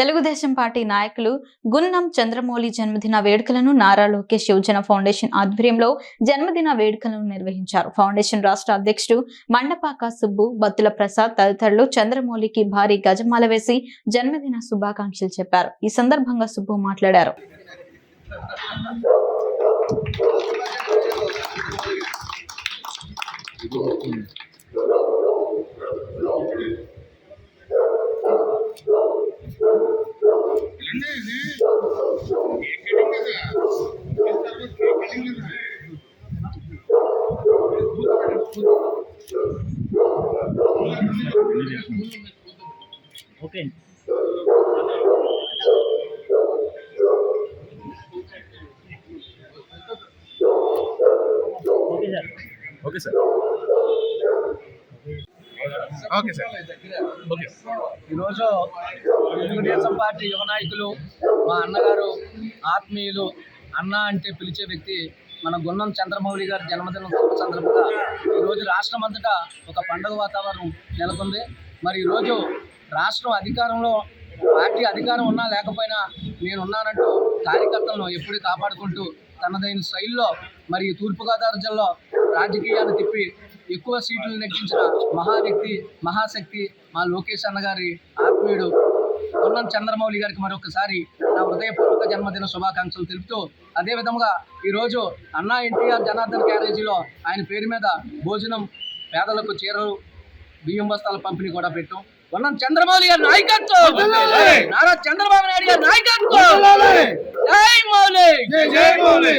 Telugu Desam party నాయకులు గున్నం చంద్రమౌళి జన్మదిన వేడుకలను నారా లోకేష్ యువజన ఫౌండేషన్ ఆధ్వర్యంలో జన్మదిన వేడుకలను నిర్వహించారు. ఫౌండేషన్ రాష్ట్ర అధ్యక్షుడు మండపాక సుబ్బు బత్తుల ప్రసాద్ తదితరులు చంద్రమౌళికి భారీ గజమాల వేసి జన్మదిన శుభాకాంక్షలు చెప్పారు. ఈ సందర్భంగా సుబ్బు మాట్లాడారు. Okay okay sir okay sir okay sir. Okay. ఈరోజు తెలుగుదేశం పార్టీ యువ నాయకులు మా అన్నగారు ఆత్మీయులు అన్న అంటే పిలిచే వ్యక్తి మన గున్నం చంద్రమౌళి గారి జన్మదినం సందర్భంగా ఈరోజు రాష్ట్రం అంతటా ఒక పండుగ వాతావరణం నెలకొంది. మరి ఈరోజు రాష్ట్రం అధికారంలో పార్టీ అధికారం ఉన్నా లేకపోయినా నేను ఉన్నానంటూ కార్యకర్తలను ఎప్పుడూ కాపాడుకుంటూ తనదైన శైలిలో మరి తూర్పుగోదావరి జిల్లాలో రాజకీయాన్ని తిప్పి ఎక్కువ సీట్లు నెగ్గించిన మహా వ్యక్తి మహాశక్తి మా లోకేష్ అన్న గారి ఆత్మీయుడు పొన్నం చంద్రమౌళి గారికి మరొకసారి నా హృదయపూర్వక జన్మదిన శుభాకాంక్షలు తెలుపుతూ అదేవిధంగా ఈరోజు అన్నా ఎన్టీఆర్ జనార్దన్ క్యారేజీలో ఆయన పేరు మీద భోజనం పేదలకు చీరలు బియ్యం బస్తాల పంపిణీ కూడా పెట్టాం. ఉన్నం చంద్రమౌళి గారి నాయకత్వం. నారా చంద్రబాబు నాయుడు గారి నాయకత్వం. జై మౌలి. జై మౌలి.